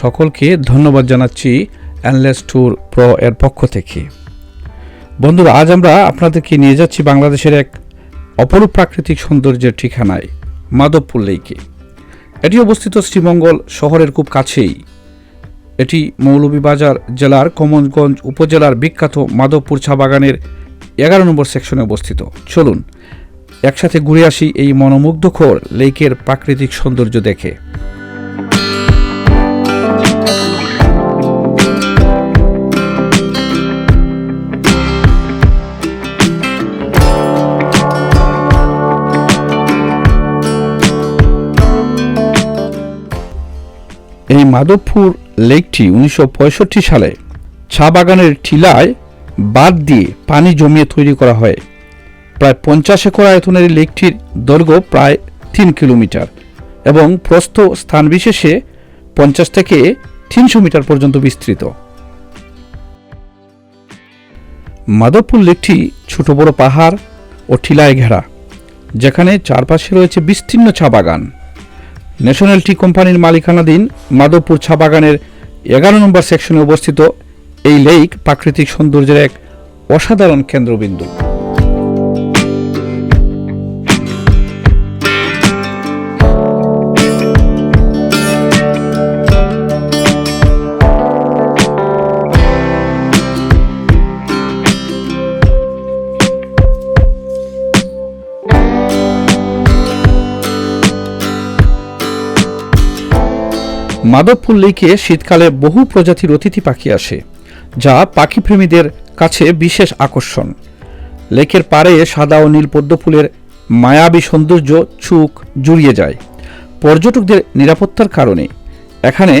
সকলকে ধন্যবাদ জানাচ্ছি অ্যানলেস ট্যুর প্রো এর পক্ষ থেকে। বন্ধুরা, আজ আমরা আপনাদেরকে নিয়ে যাচ্ছি বাংলাদেশের এক অপরূপ প্রাকৃতিক সৌন্দর্যের ঠিকানায়, মাধবপুর লেকে। এটি অবস্থিত শ্রীমঙ্গল শহরের খুব কাছেই। এটি মৌলভীবাজার জেলার কমলগঞ্জ উপজেলার বিখ্যাত মাধবপুর চা বাগানের এগারো নম্বর সেকশনে অবস্থিত। চলুন, একসাথে ঘুরে আসি এই মনোমুগ্ধকর লেকের প্রাকৃতিক সৌন্দর্য দেখে। মাধবপুর লেকটি উনিশশো পঁয়ষট্টি সালে চা বাগানের টিলায় বাদ দিয়ে পানি জমিয়ে তৈরি করা হয়। প্রায় পঞ্চাশ একর আয়তনের লেকটির দৈর্ঘ্য প্রায় তিন কিলোমিটার এবং প্রস্থ স্থান বিশেষে পঞ্চাশ থেকে তিনশো মিটার পর্যন্ত বিস্তৃত। মাধবপুর লেকটি ছোট বড় পাহাড় ও টিলায় ঘেরা, যেখানে চারপাশে রয়েছে বিস্তীর্ণ চা বাগান। ন্যাশনাল টি কোম্পানির মালিকানাধীন মাধবপুর ছা বাগানের এগারো নম্বর সেকশনে অবস্থিত এই লেক প্রাকৃতিক সৌন্দর্যের এক অসাধারণ কেন্দ্রবিন্দু। মাধবপুর লেকে শীতকালে বহু প্রজাতির অতিথি পাখি আসে, যা পাখিপ্রেমীদের কাছে বিশেষ আকর্ষণ। লেকের পাড়ে সাদা ও নীল পদ্ম ফুলের মায়াবী সৌন্দর্য চুক জুড়িয়ে যায়। পর্যটকদের নিরাপত্তার কারণে। এখানে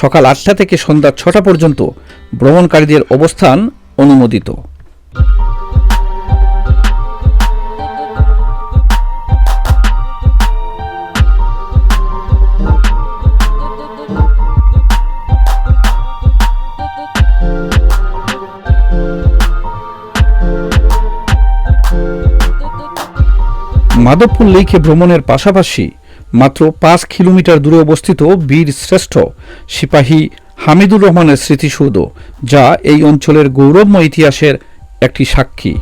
সকাল আটটা থেকে সন্ধ্যা ছটা পর্যন্ত ভ্রমণকারীদের অবস্থান অনুমোদিত। মাধবপুর লেকে ভ্রমণের পাশাপাশি মাত্র পাঁচ কিলোমিটার দূরে অবস্থিত বীর শ্রেষ্ঠ সিপাহী হামিদুর রহমানের স্মৃতিসৌধ, যা এই অঞ্চলের গৌরবময় ইতিহাসের একটি সাক্ষী।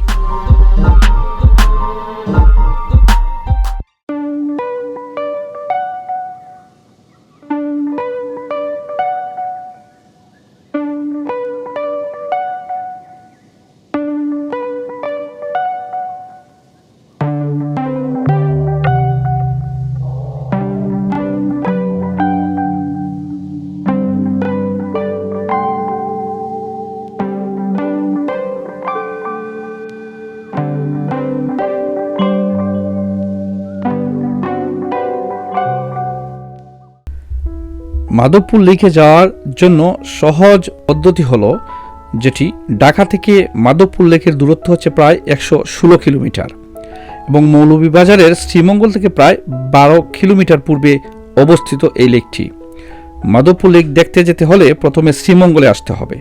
মাধবপুর লেকে যাওয়ার জন্য সহজ পদ্ধতি হলো, যেটি ঢাকা থেকে মাধবপুর লেকের দূরত্ব হচ্ছে প্রায় একশো ষোলো কিলোমিটার এবং মৌলভীবাজারের শ্রীমঙ্গল থেকে প্রায় বারো কিলোমিটার পূর্বে অবস্থিত এই লেকটি। মাধবপুর লেক দেখতে যেতে হলে প্রথমে শ্রীমঙ্গলে আসতে হবে।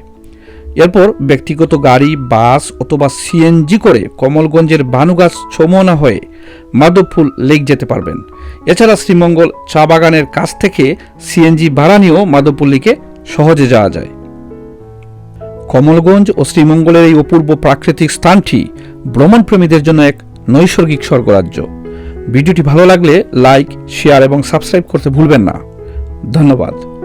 এরপর ব্যক্তিগত গাড়ি, বাস অথবা সিএনজি করে কমলগঞ্জের বানুগাছ ছমোনা হয়ে মাধবপুর লেক যেতে পারবেন। এছাড়া শ্রীমঙ্গল চা বাগানের কাছ থেকে সিএনজি ভাড়া নিয়েও মাধবপুর লেকে সহজে যাওয়া যায়। কমলগঞ্জ ও শ্রীমঙ্গলের এই অপূর্ব প্রাকৃতিক স্থানটি ভ্রমণপ্রেমীদের জন্য এক নৈসর্গিক স্বর্গরাজ্য। ভিডিওটি ভালো লাগলে লাইক, শেয়ার এবং সাবস্ক্রাইব করতে ভুলবেন না। ধন্যবাদ।